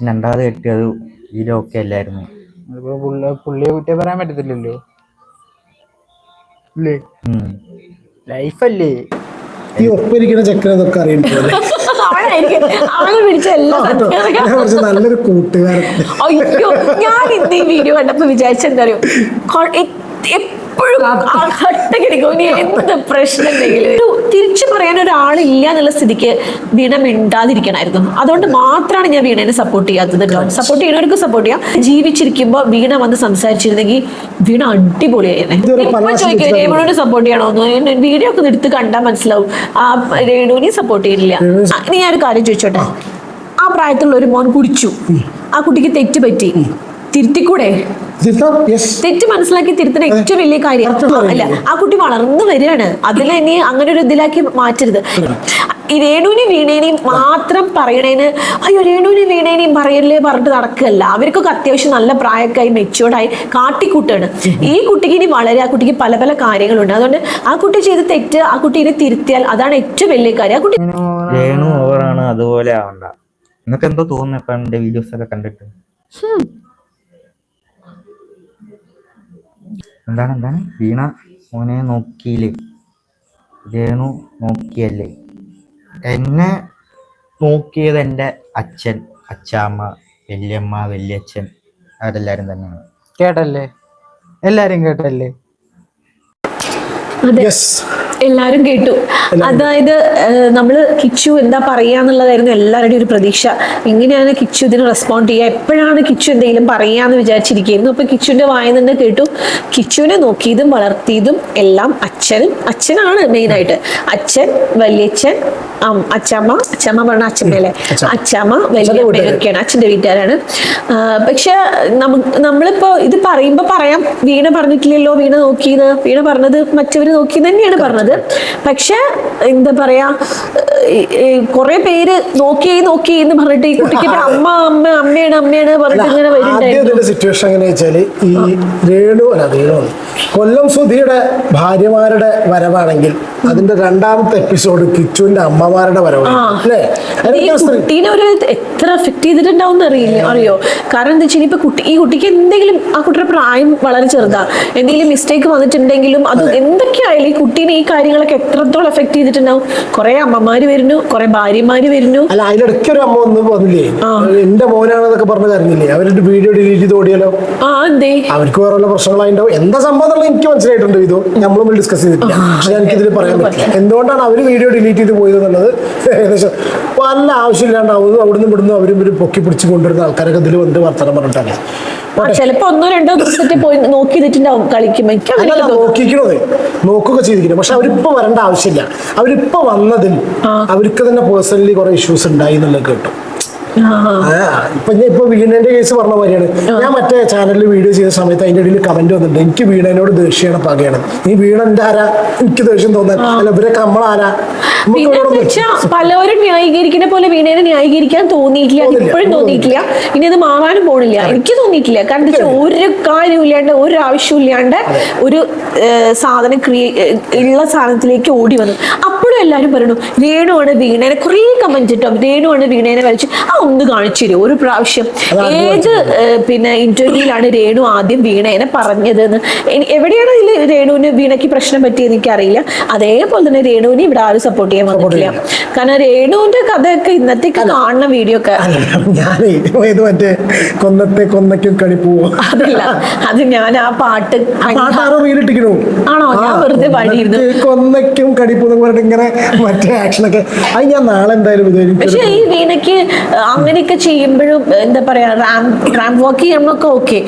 രണ്ടാമത് കെട്ടിയത് ഈ ലോക്കെ അല്ലായിരുന്നു. അതിപ്പോ പുള്ളി പുള്ളിയെ കുറ്റം പറയാൻ പറ്റത്തില്ലല്ലോ. ലൈഫല്ലേ? ഈ ഒപ്പിരിക്കുന്ന ചക്രതൊക്കെ ഇതൊക്കെ അറിയണ്ടല്ലേ അവനായിരിക്കും. അവനെ പിടിച്ച എല്ലാ സത്യം ഞാൻ കുറച്ച് നല്ലൊരു കൂട്ടുകാരൻ. അയ്യോ ഞാൻ ഇന്ന് ഈ വീഡിയോ കണ്ടപ്പോ വിചാരിച്ചെന്താ അറിയോ? കൊ- എ- എപ്പോഴും ഘട്ടക്കിടിക്കും ഇനി എന്ത് പ്രശ്നം ഒരു തിരിച്ചു പറയാൻ ഒരാളില്ല എന്നുള്ള സ്ഥിതിക്ക് വീണ മിണ്ടാതിരിക്കണമായിരുന്നു അതുകൊണ്ട് മാത്രമാണ് ഞാൻ വീണേനെ സപ്പോർട്ട് ചെയ്യാത്തത് സപ്പോർട്ട് ചെയ്യണവർക്ക് സപ്പോർട്ട് ചെയ്യാം. ജീവിച്ചിരിക്കുമ്പോ വീണ വന്ന് സംസാരിച്ചിരുന്നെങ്കിൽ വീണ അടിപൊളിയായിരുന്നു ഇപ്പൊ ചോദിക്കും രേണുവിനോട് സപ്പോർട്ട് ചെയ്യണോന്ന് വീഡിയോ ഒക്കെ എടുത്ത് കണ്ടാൽ മനസ്സിലാവും. ആ രേണുവിനെ സപ്പോർട്ട് ചെയ്യില്ല ഇനി ഞാനൊരു കാര്യം ചോദിച്ചോട്ടെ? ആ. പ്രായത്തിലുള്ള ഒരു മോൻ കുടിച്ചു. ആ കുട്ടിക്ക് തെറ്റ് പറ്റി. തിരുത്തിക്കൂടെ? യെസ് തെറ്റ് മനസ്സിലാക്കി തിരുത്തുന്ന ഏറ്റവും വലിയ കാര്യം. അല്ല ആ കുട്ടി വളർന്നു വരികയാണ്. അതിൽ ഇനി അങ്ങനെ ഒരു ഇതിലാക്കി മാറ്റരുത്. ഈ രേണുവിനെയും വീണേനെയും മാത്രം പറയണേന് അയ്യോ രേണുവിനെയും വീണേനെയും പറയല്ലേ പറഞ്ഞിട്ട് നടക്കല്ല അവർക്കൊക്കെ അത്യാവശ്യം നല്ല പ്രായമൊക്കെയായി മെച്ചുവേർഡായി കാട്ടിക്കൂട്ടാണ്. ഈ കുട്ടിക്ക് ഇനി വളരെ ആ കുട്ടിക്ക് പല പല കാര്യങ്ങളുണ്ട്. അതുകൊണ്ട് ആ കുട്ടി ചെയ്ത് തെറ്റ് ആ കുട്ടി ഇനി തിരുത്തിയാൽ അതാണ് ഏറ്റവും വലിയ കാര്യം. ആ കുട്ടി രേണു ഓവറാണ് അതുപോലെ ആവണ്ട. നിനക്ക് എന്തോ തോന്നുന്നു ഇപ്പൊ എന്റെ വീഡിയോസ് ഒക്കെ കണ്ടിട്ട്? എന്താണ് എന്താണ്? വീണ മോനെ നോക്കിയില്ലേ? രേണു നോക്കിയല്ലേ? എന്നെ നോക്കിയത് എന്റെ അച്ഛൻ അച്ചാമ്മ വല്യമ്മ വല്യച്ഛൻ. അവരെല്ലാരും തന്നെയാണ്. കേട്ടല്ലേ? എല്ലാരും കേട്ടല്ലേ? യെസ് എല്ലാരും കേട്ടു. അതായത് നമ്മൾ നമ്മൾ കിച്ചു എന്താ പറയാന്നുള്ളതായിരുന്നു എല്ലാവരുടെയും ഒരു പ്രതീക്ഷ. എങ്ങനെയാണ് കിച്ചു ഇതിന് റെസ്പോണ്ട് ചെയ്യുക എപ്പോഴാണ് കിച്ചു എന്തെങ്കിലും പറയാന്ന് വിചാരിച്ചിരിക്കുന്നു അപ്പൊ കിച്ചുവിന്റെ വായ നിന്ന് കേട്ടു. കിച്ചുവിനെ നോക്കിയതും വളർത്തിയതും എല്ലാം അച്ഛനും അച്ഛനാണ് മെയിനായിട്ട് അച്ഛൻ വല്യച്ഛൻ അച്ചമ്മ അച്ചമ്മ പറഞ്ഞ അച്ഛമ്മയല്ലേ? അച്ചമ്മ ഒക്കെയാണ് അച്ഛന്റെ വീട്ടുകാരാണ്. പക്ഷെ നമുക്ക് നമ്മളിപ്പോ ഇത് പറയുമ്പോ പറയാം. വീണ പറഞ്ഞിട്ടില്ലല്ലോ വീണ നോക്കിയത് വീണ പറഞ്ഞത് മറ്റവർ നോക്കി തന്നെയാണ് പറഞ്ഞത്. പക്ഷെ എന്താ പറയാ കുറെ പേര് നോക്കി നോക്കി എന്ന് പറഞ്ഞിട്ട് ഈ കുട്ടിക്ക് അമ്മ അമ്മ അമ്മയാണ് അമ്മയാണ് പറഞ്ഞിട്ട് ഇങ്ങനെ വരുന്നുണ്ടായിരുന്നു. സിറ്റുവേഷൻ എങ്ങനെ ഈ രേണു അല്ല രേണു കൊല്ലം സുധിയുടെ ഭാര്യമാരുടെ വരവാണെങ്കിൽ അതിന്റെ രണ്ടാമത്തെ എപ്പിസോഡ് കിച്ചുവിന്റെ അമ്മമാരുടെ കുട്ടീനെ ഒരു എത്ര എഫക്ട് ചെയ്തിട്ടുണ്ടാവും അറിയില്ല അറിയോ? കാരണം എന്താ വെച്ചാൽ ഇപ്പൊ കുട്ടി ഈ കുട്ടിക്ക് എന്തെങ്കിലും ആ കുട്ടിയുടെ പ്രായം വളരെ ചെറുതാ. എന്തെങ്കിലും മിസ്റ്റേക്ക് വന്നിട്ടുണ്ടെങ്കിലും അത് എന്തൊക്കെയായാലും ഈ കുട്ടീനെ ഈ കാര്യങ്ങളൊക്കെ എത്രത്തോളം എഫക്ട് ചെയ്തിട്ടുണ്ടാവും? കുറെ അമ്മമാര് വരുന്നു കുറെ ഭാര്യമാര് വരുന്നു. അല്ല അതിലിടയ്ക്ക് ഒരു അമ്മ ഒന്നും വന്നില്ലേ? എന്റെ മോനാണെന്നൊക്കെ പറഞ്ഞു തരുന്നില്ലേ അവരുടെ വീഡിയോ ഡിലീറ്റ് ചെയ്ത് ഓടിയാലോ? ആ എന്തേ? അവർക്ക് വേറെ വല്ല പ്രശ്നങ്ങളായിട്ടുണ്ടാവും എന്താ സംഭവം എന്നുള്ളത് എനിക്ക് മനസ്സിലായിട്ടുണ്ട്. ഇത് നമ്മളും ഡിസ്കസ് ചെയ്തിട്ടില്ല. പക്ഷെ എനിക്കിതിൽ പറയാൻ പറ്റില്ല. എന്തുകൊണ്ടാണ് അവർ വീഡിയോ ഡിലീറ്റ് ചെയ്ത് പോയത് എന്നുള്ളത് ഏകദേശം വല്ല അവരും അവിടുന്ന് ഇവിടുന്ന് അവരും ഇവരും പൊക്കി പിടിച്ച് കൊണ്ടുവരുന്ന ആൾക്കാരൊക്കെ ഇതിൽ വന്ന് വർത്തനം പറഞ്ഞിട്ടാണ്. ചിലപ്പോ ഒന്നോ രണ്ടോ ദിവസത്തെ പോയി നോക്കി ചെയ്തിട്ടുണ്ടാവും നോക്കിക്കണത് ചെയ്തിരിക്കണം. പക്ഷെ അവരിപ്പോ വരേണ്ട ആവശ്യമില്ല. അവരിപ്പോ വന്നതിൽ അവർക്ക് തന്നെ പേഴ്സണലി കുറെ ഇഷ്യൂസ് ഉണ്ടായി എന്നുള്ളത് കേട്ടു. ഇപ്പൊ ഞാൻ ഇപ്പൊ വീണന്റെ കേസ് പറഞ്ഞ മാതിരിയാണ്. ഞാൻ മറ്റേ ചാനലിൽ വീഡിയോ ചെയ്ത സമയത്ത് അതിന്റെ ഇടയിൽ കമന്റ് വന്നിട്ടുണ്ട്. എനിക്ക് വീണനോട് ദേഷ്യമാണ് പകയാണ്. നീ വീണന്റെ ആരാ? എനിക്ക് ദേഷ്യം തോന്നാൻ. അല്ല ഇവരൊക്കെ നമ്മളാരാ? പലരും ന്യായീകരിക്കുന്ന പോലെ വീണേനെ ന്യായീകരിക്കാൻ തോന്നിയിട്ടില്ല. ഇപ്പോഴും തോന്നിയിട്ടില്ല. ഇനി അത് മാറാനും പോണില്ല. എനിക്ക് തോന്നിയിട്ടില്ല. കാരണം വെച്ചാൽ ഒരു കാര്യമില്ലാണ്ട് ഒരു ആവശ്യമില്ലാണ്ട് ഒരു ഏഹ്, സാധനം ക്രിയേ ഉള്ള സാധനത്തിലേക്ക് ഓടി വന്നു. അപ്പോഴും എല്ലാവരും പറയണു രേണുവാണ് വീണേനെ. കുറേ കമന്റ് ഇട്ടോ. രേണുവാണ് വീണേനെ വലിച്ചു ആ ഒന്ന് കാണിച്ചു തരുമോ? ഒരു പ്രാവശ്യം. ഏത് പിന്നെ ഇന്റർവ്യൂലാണ് രേണു ആദ്യം വീണേനെ പറഞ്ഞത് എന്ന്. എനി- എവിടെയാണ് ഇതിൽ രേണുവിന് വീണയ്ക്ക് പ്രശ്നം പറ്റിയെന്ന് എനിക്കറിയില്ല. അതേപോലെ തന്നെ രേണുവിനെ ഇവിടെ ആരും സപ്പോർട്ട് ചെയ്യാൻ വന്നിട്ടില്ല. കാരണം രേണുവിന്റെ കഥയൊക്കെ ഇന്നത്തേക്ക് കാണുന്ന വീഡിയോ ഒക്കെ. ഞാനേ ഇത് മറ്റേ കൊന്നത്തെ കൊന്നയ്ക്കും കണി പോവോ. അതല്ല അത് ഞാൻ ആ പാട്ട് ആണോ? ഞാൻ വെറുതെ പാടിയിരുന്നു. കൊന്നയ്ക്കും കടിപ്പൂന്ന് പറഞ്ഞിട്ട് ഇങ്ങനെ മറ്റേ ആക്ഷനൊക്കെ അത് ഞാൻ നാളെ എന്തായാലും പക്ഷെ ഈ വീണയ്ക്ക് അങ്ങനെയൊക്കെ ചെയ്യുമ്പോഴും എന്താ പറയാ റാം റാം വാക്ക് ചെയ്യുമ്പോഴൊക്കെ ഓക്കെ.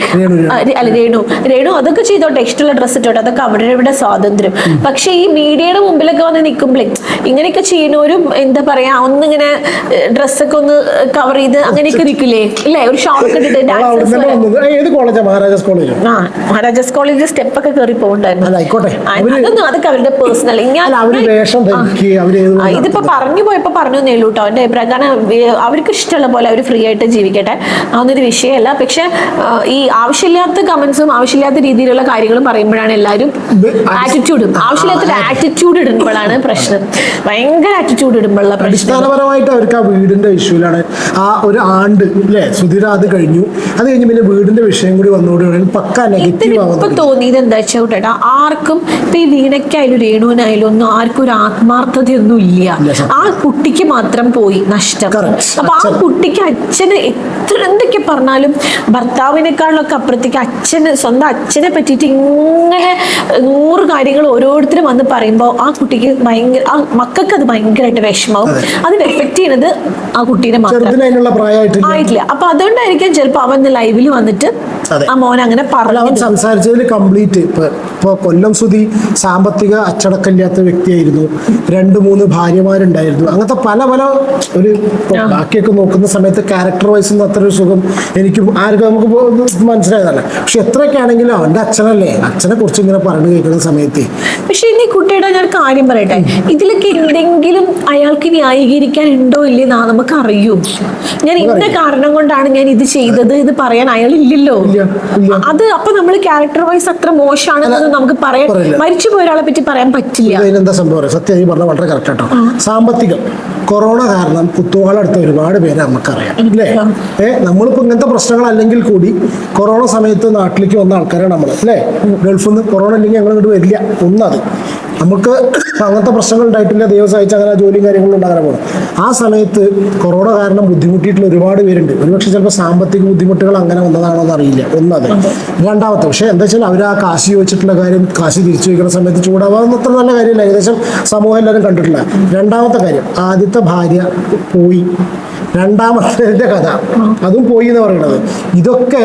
അല്ല രേണു. രേണു അതൊക്കെ ചെയ്തോട്ടെ ഇഷ്ടമുള്ള ഡ്രസ്സ് ഇട്ടോട്ടെ അതൊക്കെ അവരുടെ ഇവിടെ സ്വാതന്ത്ര്യം. പക്ഷെ ഈ മീഡിയയുടെ മുമ്പിലൊക്കെ വന്ന് നിൽക്കുമ്പോഴേ ഇങ്ങനെയൊക്കെ ചെയ്യുന്നവരും എന്താ പറയാ ഒന്നിങ്ങനെ ഡ്രസ്സൊക്കെ ഒന്ന് കവർ ചെയ്ത് അങ്ങനെയൊക്കെ നിൽക്കില്ലേ? ഇല്ലേ? ഒരു ഷോക്ക് ഇട്ടിട്ട് ഏത് കോളേജാ മഹാരാജാസ് കോളേജ് ആ? മഹാരാജാസ് കോളേജ് സ്റ്റെപ്പ് ഒക്കെ കയറി പോകണ്ടായിരുന്നു. അതൊന്നും അതൊക്കെ അവരുടെ പേഴ്സണൽ അല്ല അവർ ഇതിപ്പോ പറഞ്ഞു പോയപ്പോ പറഞ്ഞു നേളൂ കേട്ടോ എന്റെ അഭിപ്രായം കാരണം അവർക്ക് ഇഷ്ടമുള്ള പോലെ അവർ ഫ്രീ ആയിട്ട് ജീവിക്കട്ടെ. അതൊന്നൊരു വിഷയമല്ല. പക്ഷെ ഈ ആവശ്യമില്ലാത്ത കമന്റ്സും ആവശ്യമില്ലാത്ത രീതിയിലുള്ള കാര്യങ്ങളും പറയുമ്പോഴാണ് എല്ലാവരും ആറ്റിറ്റ്യൂഡ് ആവശ്യമില്ലാത്ത ആറ്റിറ്റ്യൂഡ് ഇടുമ്പോഴാണ് പ്രശ്നം. ഭയങ്കര ആറ്റിറ്റ്യൂഡ് ഇടുമ്പോഴുള്ള അടിസ്ഥാനപരമായിട്ട് അവർക്ക് ആ വീടിന്റെ ഇഷ്യൂലാണ്. ആ ഒരു ആണ്ട് അല്ലേ സുധീര അത് കഴിഞ്ഞു. അത് കഴിഞ്ഞ് പിന്നെ വീടിന്റെ വിഷയം കൂടി വന്നുകൂടി പക്ക നെഗറ്റീവ് ആവുന്നു തോന്നിയത് എന്താ വെച്ചാൽ ആർക്കും ഇപ്പൊ ഈ വീണയ്ക്കായാലും രേണുവിനായാലും ഒന്നും ആർക്കും ഒരു ആത്മാർത്ഥതയൊന്നും ഇല്ല ആ കുട്ടിക്ക് മാത്രം പോയി നഷ്ടം. അപ്പൊ ആ. കുട്ടിക്ക് അച്ഛന് എത്ര എന്തൊക്കെ പറഞ്ഞാലും ഭർത്താവിനേക്കാളൊക്കെ അപ്പുറത്തേക്ക് അച്ഛന് സ്വന്തം അച്ഛനെ പറ്റിയിട്ട് ഇങ്ങനെ നൂറ് കാര്യങ്ങൾ ഓരോരുത്തരും വന്ന് പറയുമ്പോൾ ആ കുട്ടിക്ക് ഭയങ്കര ആ മക്കൾക്ക് അത് ഭയങ്കരമായിട്ട് വിഷമാവും അത്. എഫക്ട് ചെയ്യുന്നത് ആ കുട്ടീനെ മാത്രം. ആയിട്ടില്ല. അപ്പൊ അതുകൊണ്ടായിരിക്കും ചിലപ്പോൾ അവൻ ലൈവിൽ വന്നിട്ട്. ആ മോൻ അങ്ങനെ അവൻ സംസാരിച്ചതിൽ കംപ്ലീറ്റ് ഇപ്പൊ കൊല്ലം സുധി സാമ്പത്തിക അച്ചടക്കമില്ലാത്ത വ്യക്തിയായിരുന്നു. രണ്ട് മൂന്ന് ഭാര്യമാരുണ്ടായിരുന്നു. അങ്ങനത്തെ പല പല ഒരു ബാക്കിയൊക്കെ നോക്കുന്ന സമയത്ത് ക്യാരക്ടർ വൈസ് ഒന്നും അത്ര ഒരു സുഖം എനിക്ക് ആർക്കും നമുക്ക് മനസ്സിലായതല്ല. പക്ഷെ എത്രയൊക്കെ ആണെങ്കിലും അവന്റെ അച്ഛനല്ലേ? അച്ഛനെ കുറിച്ച് ഇങ്ങനെ പറഞ്ഞു കേൾക്കുന്ന സമയത്ത്. പക്ഷെ ഇനി കുട്ടിയുടെ ഞാൻ കാര്യം പറയട്ടെ. ഇതിലൊക്കെ എന്തെങ്കിലും അയാൾക്ക് ന്യായീകരിക്കാൻ ഉണ്ടോ ഇല്ലെന്നാ നമുക്ക് അറിയൂ ഞാൻ ഇന്ന കാരണം കൊണ്ടാണ് ഞാൻ ഇത് ചെയ്തത് ഇത് പറയാൻ അയാൾ ഇല്ലല്ലോ ഇല്ല, ഇല്ല. അത് അപ്പൊ നമ്മൾ ക്യാരക്ടർ വൈസ് അത്ര മോശമാണെന്ന് നമുക്ക് പറയാൻ. മരിച്ചു പോയ ഒരാളെ പറ്റി പറയാൻ പറ്റില്ല. എന്താ സംഭവം? സത്യം ഈ പറഞ്ഞ വളരെ കറക്റ്റ് കേട്ടോ സാമ്പത്തികം. കൊറോണ കാരണം കുത്തുവാളെടുത്ത ഒരുപാട് പേരെ നമുക്കറിയാം അല്ലേ? ഏ നമ്മളിപ്പോ ഇങ്ങനത്തെ പ്രശ്നങ്ങൾ അല്ലെങ്കിൽ കൂടി കൊറോണ സമയത്ത് നാട്ടിലേക്ക് വന്ന ആൾക്കാരാണ് നമ്മൾ അല്ലേ? ഗൾഫിൽ നിന്ന് കൊറോണ ഇല്ലെങ്കിൽ ഞങ്ങൾ ഇങ്ങോട്ട് വരില്ല. ഒന്നത്. നമുക്ക് അങ്ങനത്തെ പ്രശ്നങ്ങൾ ഉണ്ടായിട്ടില്ല. ദൈവം സഹിച്ച് അങ്ങനെ ജോലിയും കാര്യങ്ങളും ഉണ്ടാകാൻ പോകണം ആ സമയത്ത് കൊറോണ കാരണം ബുദ്ധിമുട്ടിയിട്ടുള്ള ഒരുപാട് പേരുണ്ട്. ഒരുപക്ഷെ ചിലപ്പോൾ സാമ്പത്തിക ബുദ്ധിമുട്ടുകൾ അങ്ങനെ വന്നതാണോ എന്ന് അറിയില്ല. ഒന്നത് രണ്ടാമത്തെ പക്ഷേ എന്താ വെച്ചാൽ അവർ ആ കാശി ചോദിച്ചിട്ടുള്ള കാര്യം കാശി തിരിച്ചു വയ്ക്കുന്ന സമയത്ത് ചൂടാവാകുന്ന അത്ര നല്ല കാര്യമില്ല. ഏകദേശം സമൂഹം എല്ലാവരും കണ്ടിട്ടില്ല. രണ്ടാമത്തെ കാര്യം ആദ്യത്തെ ഭാര്യ പോയി. രണ്ടാമത്തെ കഥ. അതും പോയി എന്ന് പറയുന്നത് ഇതൊക്കെ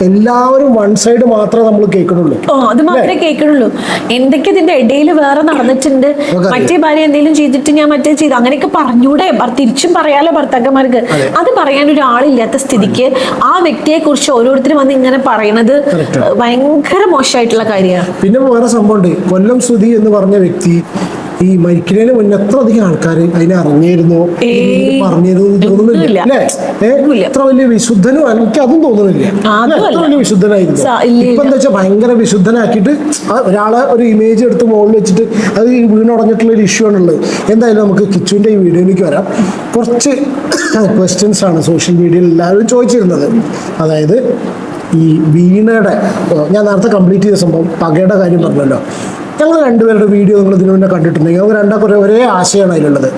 എല്ലാവരും വൺ സൈഡ് മാത്രമേ നമ്മൾ കേൾക്കണുള്ളൂ ഓ അത് മാത്രമേ കേൾക്കണുള്ളൂ എന്തൊക്കെ ഇതിന്റെ ഇടയിൽ വേറെ നടന്നിട്ടുണ്ട്? മറ്റേ ഭാര്യ എന്തെങ്കിലും ചെയ്തിട്ട് ഞാൻ മറ്റേ ചെയ്തു. അങ്ങനെയൊക്കെ പറഞ്ഞൂടെ? തിരിച്ചും പറയാലോ ഭർത്താക്കന്മാർക്ക്? അത്. പറയാൻ ഒരാളില്ലാത്ത സ്ഥിതിക്ക് ആ വ്യക്തിയെ കുറിച്ച് ഓരോരുത്തരും വന്ന് ഇങ്ങനെ പറയണത് ഭയങ്കര മോശമായിട്ടുള്ള കാര്യമാണ്. പിന്നെ വേറെ സംഭവമുണ്ട്. കൊല്ലം സുധി എന്ന് പറഞ്ഞ വ്യക്തി ഈ മരിക്കുന്നതിന് മുന്നേ എത്ര അധികം ആൾക്കാർ അതിനെ അറിഞ്ഞിരുന്നോ. പറഞ്ഞിരുന്നു തോന്നുന്നില്ല. അല്ലേ? എത്ര വലിയ വിശുദ്ധനും എനിക്ക് അതും തോന്നുന്നില്ല? എത്ര വലിയ വിശുദ്ധനായിരുന്നു? ഇപ്പൊ എന്താ വെച്ചാൽ ഭയങ്കര വിശുദ്ധനാക്കിയിട്ട് ഒരാളെ ഒരു ഇമേജ് എടുത്ത് മുകളിൽ വെച്ചിട്ട് അത് ഈ വീണുടഞ്ഞിട്ടുള്ള ഒരു ഇഷ്യൂ ആണുള്ളത്. എന്തായാലും നമുക്ക് കിച്ചുവിന്റെ ഈ വീഡിയോയിലേക്ക് വരാം. കുറച്ച് ക്വസ്റ്റ്യൻസ് ആണ് സോഷ്യൽ മീഡിയയിൽ എല്ലാവരും ചോദിച്ചിരുന്നത്. അതായത് ഈ വീണയുടെ ഞാൻ നേരത്തെ കംപ്ലീറ്റ് ചെയ്ത സംഭവം പകയുടെ കാര്യം പറഞ്ഞല്ലോ. ഞങ്ങൾ രണ്ടുപേരുടെ വീഡിയോ നിങ്ങൾ ഇതിനു മുന്നേ കണ്ടിട്ടുണ്ടെങ്കിൽ ഞങ്ങൾ രണ്ടാൾക്കും ഒരേ- ഒരേ ആശയമാണ് അതിലുള്ളത്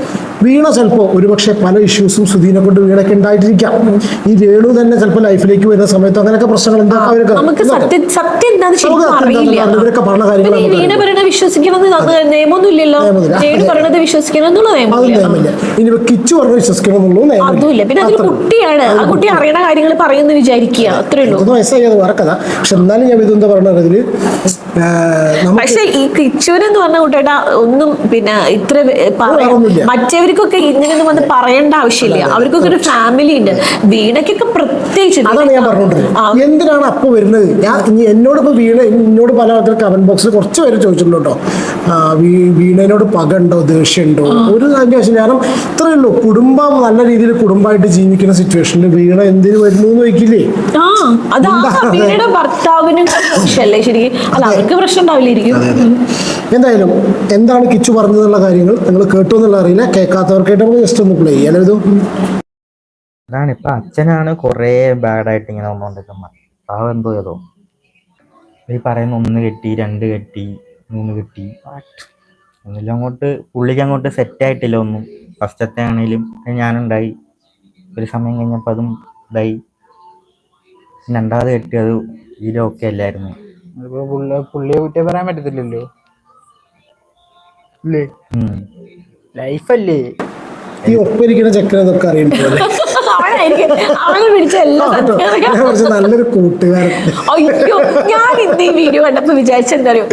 വീണ ചിലപ്പോൾ ഒരുപക്ഷെ പല ഇഷ്യൂസും സുധീനെ കൊണ്ട് വീണൊക്കെ ഉണ്ടായിട്ടിരിക്കാം. ഈ രേണു തന്നെ ചിലപ്പോൾ ലൈഫിലേക്ക് വരുന്ന സമയത്ത് അങ്ങനെയൊക്കെ പ്രശ്നങ്ങൾ എന്താ അവരൊക്കെ നമുക്ക് നമുക്ക് ഇവരൊക്കെ പറഞ്ഞ കാര്യങ്ങൾ നമുക്ക് കിച്ചു പറഞ്ഞ് വിശ്വസിക്കണമെന്നുള്ളൂ കുട്ടിയാണ്. ആ കുട്ടി അറിയണ കാര്യങ്ങൾ പറയുന്നു വിചാരിക്കുക. അത്രയുള്ളൂ വയസ്സായി അത് വേറെ കഥ പക്ഷെ എന്നാലും ഞാൻ ഇതെന്താ പറഞ്ഞത്? നമുക്ക് പക്ഷെ ഈ കിച്ചൂര് എന്ന് പറഞ്ഞ കുട്ടേട്ടാ ഒന്നും പിന്നെ ഇത്ര മറ്റവർക്കൊക്കെ ഇങ്ങനെ വന്ന് പറയേണ്ട ആവശ്യമില്ല. അവർക്കൊക്കെ ഒരു ഫാമിലി ഉണ്ട്. വീണക്കൊക്കെ പ്രത്യേകിച്ച് അതാണ് ഞാൻ. പറഞ്ഞോണ്ടിരുന്നത്. എന്തിനാണ് അപ്പൊ വരുന്നത്? ഞാൻ എന്നോട് ഇപ്പൊ വീണ എന്നോട് പല ആൾക്കാർ കമന്റ് ബോക്സിൽ കുറച്ച് പേര് ചോദിച്ചിട്ടുണ്ട്? വീണനോട് പകണ്ടോ ദേഷ്യമുണ്ടോ ഒരു ആവശ്യം കാരണം ഇത്രയേ ഉള്ളൂ. കുടുംബം നല്ല രീതിയിൽ കുടുംബമായിട്ട് ജീവിക്കുന്ന സിറ്റുവേഷനിൽ വീണ എന്തിനു വരുന്നു എന്ന് ആ അത് ആ ഭർത്താവിനും പ്രശ്നമല്ലേ ശരിക്കും അല്ല അവർക്ക് പ്രശ്നം ഉണ്ടാവില്ലായിരിക്കും എന്തായാലും എന്താണ് കിച്ചു പറഞ്ഞതെന്നുള്ള കാര്യങ്ങൾ നിങ്ങൾ കേട്ടു എന്നുള്ള അറിയില്ല. കേൾക്കാത്തവർക്കായിട്ട് നമുക്ക് ജസ്റ്റ് ഒന്ന് പ്ലേ ചെയ്യാൻ ഇത്? അതാണ് ഇപ്പൊ അച്ഛനാണ് കുറേ ബാഡായിട്ട് ഇങ്ങനെ വന്നുകൊണ്ടിരിക്കുന്നത് പാവം എന്തോ ഏതോ. ഈ പറയുന്ന ഒന്ന് കെട്ടി രണ്ട് കെട്ടി മൂന്ന് കെട്ടി. ഒന്നിലും അങ്ങോട്ട് പുള്ളിക്ക് അങ്ങോട്ട് സെറ്റ് ആയിട്ടില്ല ഒന്നും. ഫസ്റ്റത്തെ ആണെങ്കിലും ഞാനുണ്ടായി. ഒരു സമയം കഴിഞ്ഞപ്പോൾ അതും ഇതായി. രണ്ടാമത് കെട്ടിയത് ഈ ലോക്കെ അല്ലായിരുന്നു. അതിപ്പോ പുള്ള- പുള്ളിയെ കുറ്റം പറയാൻ പറ്റത്തില്ലല്ലോ. ഇല്ലേ? ഉം. ലൈഫല്ലേ? ഈ ഒപ്പിരിക്കുന്ന ചെക്കനെ ഇതൊക്കെ പോലെ. അവനായിരിക്കും. അവനെ പിടിച്ച എല്ലാ ഞാൻ കുറച്ച് നല്ലൊരു കൂട്ടുകാരൻ. അയ്യോ ഞാൻ ഇന്ന് ഈ വീഡിയോ കണ്ടപ്പോ വിചാരിച്ചെന്താ അറിയോ?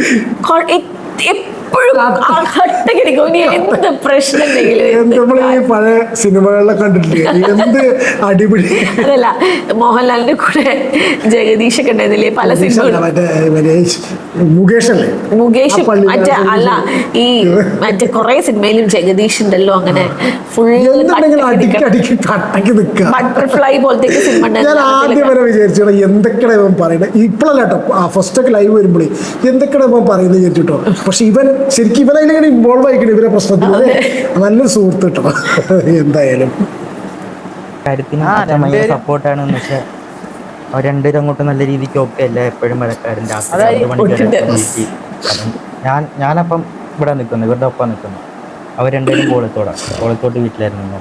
കൊ- എ- എപ്പോഴും ആ കട്ടക്കിരിക്കും എന്ത് പ്രശ്നം എന്ത് നമ്മൾ ഈ പഴയ സിനിമകളിലൊക്കെ കണ്ടിട്ടില്ലേ? എന്ത് അടിപിടി അതല്ല മോഹൻലാലിന്റെ കൂടെ ജഗദീഷ് ഒക്കെ ഉണ്ടായിരുന്നില്ലേ? പല സിനിമകളും. മുകേഷ് മറ്റേ അല്ല ഈ മറ്റേ കുറെ സിനിമയിലും ജഗദീഷ് ഉണ്ടല്ലോ അങ്ങനെ. ഫുൾ ബട്ടർഫ്ലൈ പോലത്തെ സിനിമ ഞാൻ ആദ്യം വരെ വിചാരിച്ചു എന്തൊക്കെയാണ് ഇവൻ പറയുന്നത്. ഇപ്പോഴല്ല കേട്ടോ ആ ഫസ്റ്റ് ഒക്കെ ലൈവ് വരുമ്പോഴേ എന്തൊക്കെയാണ് ഇവൻ പറയുന്നത് വിചാരിച്ചിട്ടോ? പക്ഷെ ഇവൻ ശരിക്കും ഇവരെ അതിലിങ്ങനെ ഇൻവോൾവ് ആയിക്കണം ഇവരെ പ്രശ്നത്തിൽ. നല്ലൊരു സുഹൃത്ത് കേട്ടോ എന്തായാലും. കാര്യത്തിന് സപ്പോർട്ടാണ് പക്ഷെ അവർ രണ്ടുപേരും അങ്ങോട്ട് നല്ല രീതിക്ക് ഒക്കെ അല്ല? എപ്പോഴും വഴക്കാരും രാത്രി അതായത് രണ്ട് മണിക്ക് വരെ ഒട്ടും വീട്ടിൽ അതും ഞാൻ ഞാനപ്പം ഇവിടെ നിൽക്കുന്നു ഇവരുടെ ഒപ്പം നിൽക്കുന്നു. അവർ രണ്ടുപേരും കോളത്തോടാണ് കോളത്തോട്ട് വീട്ടിലായിരുന്നു